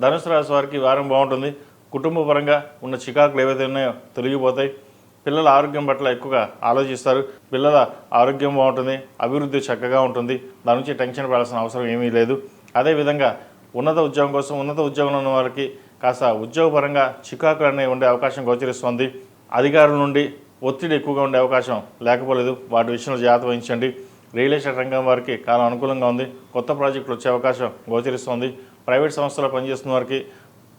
ధనుసు రాశి వారికి వారం బాగుంటుంది. కుటుంబ పరంగా ఉన్న చికాకులు ఏవైతే ఉన్నాయో తొలగిపోతాయి. పిల్లల ఆరోగ్యం పట్ల ఎక్కువగా ఆలోచిస్తారు. పిల్లల ఆరోగ్యం బాగుంటుంది. అభివృద్ధి చక్కగా ఉంటుంది. దాని నుంచి టెన్షన్ పడాల్సిన అవసరం ఏమీ లేదు. అదేవిధంగా ఉన్నత ఉద్యోగం కోసం ఉన్నత ఉద్యోగంలో ఉన్న వారికి కాస్త ఉద్యోగపరంగా చికాకులు అనేవి ఉండే అవకాశం గోచరిస్తుంది. అధికారుల నుండి ఒత్తిడి ఎక్కువగా ఉండే అవకాశం లేకపోలేదు. వాటి విషయంలో జాగ్రత్త వహించండి. రియల్ ఎస్టేట్ రంగం వారికి కాలం అనుకూలంగా ఉంది. కొత్త ప్రాజెక్టులు వచ్చే అవకాశం గోచరిస్తుంది. ప్రైవేట్ సంస్థలో పనిచేస్తున్న వారికి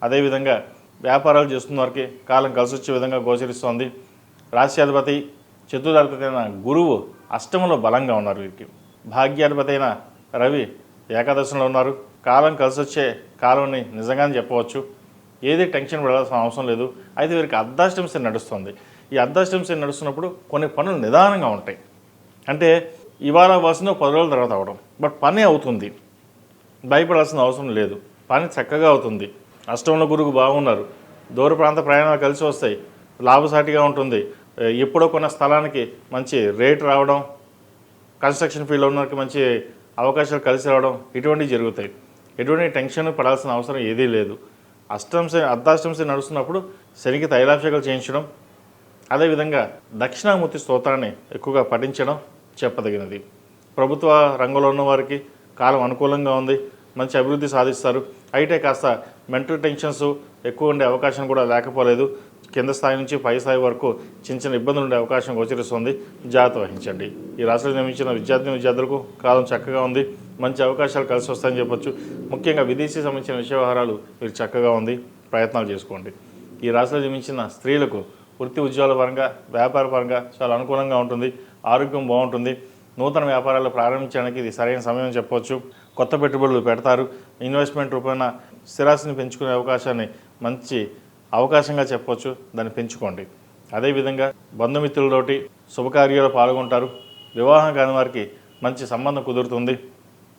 అదేవిధంగా వ్యాపారాలు చేస్తున్న వారికి కాలం కలిసి వచ్చే విధంగా గోచరిస్తోంది. రాశ్యాధిపతి చతుర్థాధిపతి అయిన గురువు అష్టమంలో బలంగా ఉన్నారు వీరికి. భాగ్యాధిపతి అయిన రవి ఏకాదశంలో ఉన్నారు. కాలం కలిసి వచ్చే కాలంని నిజంగానే చెప్పవచ్చు. ఏది టెన్షన్ పడాల్సిన అవసరం లేదు. అయితే వీరికి అర్ధాష్టంశ నడుస్తుంది. ఈ అర్ధాష్టంశ నడుస్తున్నప్పుడు కొన్ని పనులు నిదానంగా ఉంటాయి. అంటే ఇవాళ వలసిన పది రోజుల తర్వాత అవడం బట్ పని అవుతుంది. భయపడాల్సిన అవసరం లేదు. పని చక్కగా అవుతుంది. అష్టంలో గురువు బాగున్నారు. దూర ప్రాంత ప్రయాణాలు కలిసి వస్తాయి. లాభసాటిగా ఉంటుంది. ఎప్పుడో కొన్న స్థలానికి మంచి రేట్ రావడం కన్స్ట్రక్షన్ ఫీల్డ్ ఉన్న వారికి మంచి అవకాశాలు కలిసి రావడం ఇటువంటివి జరుగుతాయి. ఎటువంటి టెన్షన్ పడాల్సిన అవసరం ఏదీ లేదు. అష్టంశ అర్ధాష్టంశ నడుస్తున్నప్పుడు శనికి తైలాభిషేకాలు చేయించడం అదేవిధంగా దక్షిణామూర్తి స్తోత్రాన్ని ఎక్కువగా పఠించడం చెప్పదగినది. ప్రభుత్వ రంగంలో ఉన్న వారికి కాలం అనుకూలంగా ఉంది. మంచి అభివృద్ధి సాధిస్తారు. అయితే కాస్త మెంటల్ టెన్షన్స్ ఎక్కువ ఉండే అవకాశం కూడా లేకపోలేదు. కింద స్థాయి నుంచి పై స్థాయి వరకు చిన్న చిన్న ఇబ్బందులు ఉండే అవకాశం గోచరిస్తుంది. జాగ్రత్త వహించండి. ఈ రాష్ట్రంలో నిర్మించిన విద్యార్థిని విద్యార్థులకు కాలం చక్కగా ఉంది. మంచి అవకాశాలు కలిసి వస్తాయని చెప్పొచ్చు. ముఖ్యంగా విదేశీ సంబంధించిన విషయ వ్యవహారాలు మీరు చక్కగా ఉంది. ప్రయత్నాలు చేసుకోండి. ఈ రాశిలో జన్మించిన స్త్రీలకు వృత్తి ఉద్యోగాల పరంగా వ్యాపార పరంగా చాలా అనుకూలంగా ఉంటుంది. ఆరోగ్యం బాగుంటుంది. నూతన వ్యాపారాలు ప్రారంభించడానికి ఇది సరైన సమయం చెప్పవచ్చు. కొత్త పెట్టుబడులు పెడతారు. ఇన్వెస్ట్మెంట్ రూపేణ స్థిరాస్తిని పెంచుకునే అవకాశాన్ని మంచి అవకాశంగా చెప్పవచ్చు. దాన్ని పెంచుకోండి. అదేవిధంగా బంధుమిత్రులతోటి శుభకార్యాలు పాల్గొంటారు. వివాహం కాని వారికి మంచి సంబంధం కుదురుతుంది.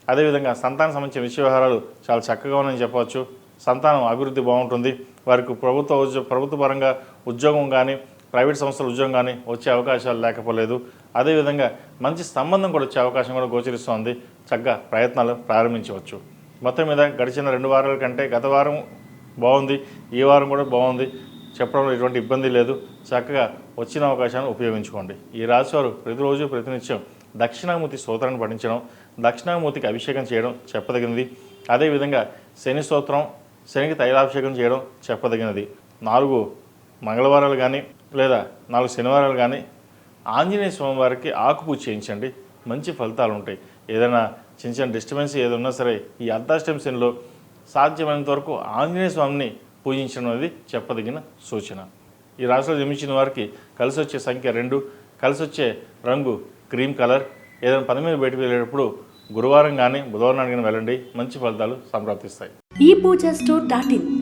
అదేవిధంగా సంతానం సంబంధించిన విషయ వ్యవహారాలు చాలా చక్కగా ఉన్నాయని చెప్పవచ్చు. సంతానం అభివృద్ధి బాగుంటుంది. వారికి ప్రభుత్వ ఉద్యోగ ప్రభుత్వ పరంగా ఉద్యోగం కానీ ప్రైవేట్ సంస్థల ఉద్యోగం కానీ వచ్చే అవకాశాలు లేకపోలేదు. అదేవిధంగా మంచి సంబంధం కూడా వచ్చే అవకాశం కూడా గోచరిస్తోంది. చక్కగా ప్రయత్నాలు ప్రారంభించవచ్చు. మొత్తం మీద గడిచిన రెండు వారాల కంటే గత వారం బాగుంది. ఈ వారం కూడా బాగుంది. చెప్పడంలో ఎటువంటి ఇబ్బంది లేదు. చక్కగా వచ్చిన అవకాశాన్ని ఉపయోగించుకోండి. ఈ రాశివారు ప్రతిరోజు ప్రతినిత్యం దక్షిణామూర్తి స్తోత్రాన్ని పఠించడం దక్షిణామూర్తికి అభిషేకం చేయడం చెప్పదగినది. అదేవిధంగా శని స్తోత్రం శనికి తైలాభిషేకం చేయడం చెప్పదగినది. నాలుగు మంగళవారాలు కానీ లేదా నాలుగు శనివారాలు కానీ ఆంజనేయ స్వామి వారికి ఆకుపూజ చేయించండి. మంచి ఫలితాలు ఉంటాయి. ఏదైనా చిన్న చిన్న డిస్టర్బెన్స్ ఏదైనా సరే ఈ అర్ధాష్టమి శనిలో సాధ్యమైనంత వరకు ఆంజనేయ స్వామిని పూజించడం అనేది చెప్పదగిన సూచన. ఈ రాశిలో జన్మించిన వారికి కలిసి వచ్చే సంఖ్య రెండు. కలిసి వచ్చే రంగు క్రీమ్ కలర్. ఏదైనా పని మీద బయటకు వెళ్ళేటప్పుడు గురువారం కానీ బుధవారం కానీ వెళ్ళండి. మంచి ఫలితాలు సంప్రాప్తిస్తాయి. ఈ పూజ స్టోర్ డాట్ ఇన్.